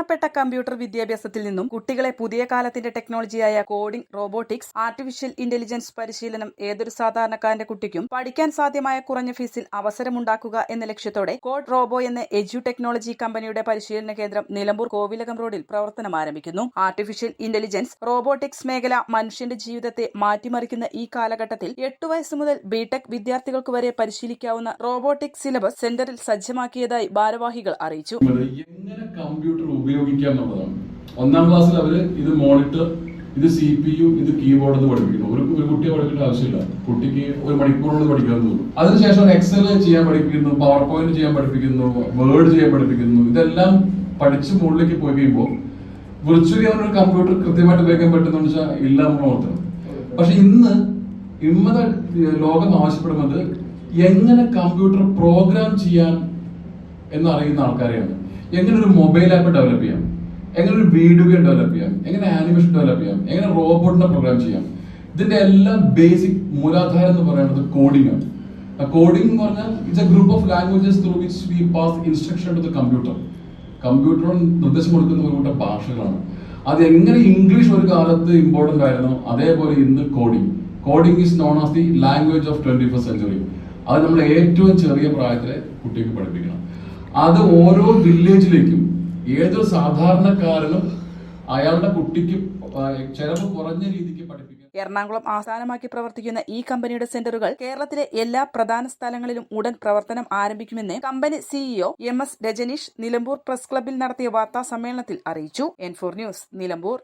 കാലഹരണപ്പെട്ട കമ്പ്യൂട്ടർ വിദ്യാഭ്യാസത്തിൽ നിന്നും കുട്ടികളെ പുതിയ കാലത്തിന്റെ ടെക്നോളജിയായ കോഡിംഗ് റോബോട്ടിക്സ് ആർട്ടിഫിഷ്യൽ ഇന്റലിജൻസ് പരിശീലനം ഏതൊരു സാധാരണക്കാരന്റെ കുട്ടിക്കും പഠിക്കാൻ സാധ്യമായ കുറഞ്ഞ ഫീസിൽ അവസരമുണ്ടാക്കുക എന്ന ലക്ഷ്യത്തോടെ കോഡ് റോബോ എന്ന എജു ടെക്നോളജി കമ്പനിയുടെ പരിശീലന കേന്ദ്രം നിലമ്പൂർ കോവിലകം റോഡിൽ പ്രവർത്തനം ആരംഭിക്കുന്നു. ആർട്ടിഫിഷ്യൽ ഇന്റലിജൻസ് റോബോട്ടിക്സ് മേഖല മനുഷ്യന്റെ ജീവിതത്തെ മാറ്റിമറിക്കുന്ന ഈ കാലഘട്ടത്തിൽ എട്ടു വയസ്സ് മുതൽ ബിടെക് വിദ്യാർത്ഥികൾക്ക് വരെ പരിശീലിക്കാവുന്ന റോബോട്ടിക് സിലബസ് സെന്ററിൽ സജ്ജമാക്കിയതായി ഭാരവാഹികൾ അറിയിച്ചു. എങ്ങനെ കമ്പ്യൂട്ടർ ഉപയോഗിക്കുക എന്നുള്ളതാണ്. ഒന്നാം ക്ലാസ്സിൽ അവർ ഇത് മോണിറ്റർ ഇത് സി പി യു ഇത് കീബോർഡ് എന്ന് പഠിപ്പിക്കുന്നു. ഒരു ഒരു കുട്ടിയെ പഠിക്കേണ്ട ആവശ്യമില്ല. കുട്ടിക്ക് ഒരു മണിക്കൂറോട് പഠിക്കാമെന്ന് തോന്നും അതിനുശേഷം എക്സൽ ചെയ്യാൻ പഠിപ്പിക്കുന്നു പവർ പോയിന്റ് ചെയ്യാൻ പഠിപ്പിക്കുന്നു വേർഡ് ചെയ്യാൻ പഠിപ്പിക്കുന്നു. ഇതെല്ലാം പഠിച്ച് മുകളിലേക്ക് പോയി കഴിയുമ്പോൾ വിർച്വലി അവനൊരു കമ്പ്യൂട്ടർ കൃത്യമായിട്ട് ഉപയോഗിക്കാൻ പറ്റുന്ന വെച്ചാൽ ഇല്ല നമ്മൾ ഓർത്തണം പക്ഷെ ഇന്ന് ഇമ്മത ലോകം ആവശ്യപ്പെടുന്നത് എങ്ങനെ കമ്പ്യൂട്ടർ പ്രോഗ്രാം ചെയ്യാൻ എന്നറിയുന്ന ആൾക്കാരെയാണ്. എങ്ങനെ ഒരു മൊബൈൽ ആപ്പ് ഡെവലപ്പ് ചെയ്യാം? എങ്ങനെ ഒരു വീഡിയോ ഗെയിം ഡെവലപ്പ് ചെയ്യാം? എങ്ങനെ ആനിമേഷൻ ഡെവലപ്പ് ചെയ്യാം? എങ്ങനെ റോബോട്ടിനെ പ്രോഗ്രാം ചെയ്യാം? ഇതിന്റെ എല്ലാം ബേസിക് മൂലാധാരം എന്ന് പറയുന്നത് കോഡിംഗ് ആണ്. കോഡിംഗ് എന്ന് പറഞ്ഞാൽ it's a group of languages through which we pass instruction to the computer കമ്പ്യൂട്ടറിന് നിർദ്ദേശം കൊടുക്കുന്ന ഒരു കൂട്ടം ഭാഷകളാണ്. അത് എങ്ങനെ ഇംഗ്ലീഷ് ഒരു കാലത്ത് ഇമ്പോർട്ടന്റ് ആയിരുന്നു? അതേപോലെ ഇന്ന് coding coding is known as the language of twenty first century അത് നമ്മൾ ഏറ്റവും ചെറിയ പ്രായത്തിലെ കുട്ടിക്ക് പഠിപ്പിക്കണം. അത് ഓരോ വില്ലേജിലേക്കും ഏതൊരു സാധാരണക്കാരനും അയാളുടെ കുട്ടിക്ക് ചെലവ് കുറഞ്ഞ രീതിക്ക് പഠിപ്പിക്കും എറണാകുളം ആസ്ഥാനമാക്കി പ്രവർത്തിക്കുന്ന ഈ കമ്പനിയുടെ സെന്ററുകൾ കേരളത്തിലെ എല്ലാ പ്രധാന സ്ഥലങ്ങളിലും ഉടൻ പ്രവർത്തനം ആരംഭിക്കുമെന്ന് company CEO M S Rajneesh Nilambur press ക്ലബ്ബിൽ നടത്തിയ വാർത്താ സമ്മേളനത്തിൽ അറിയിച്ചു എൻഫോർ ന്യൂസ് നിലമ്പൂർ.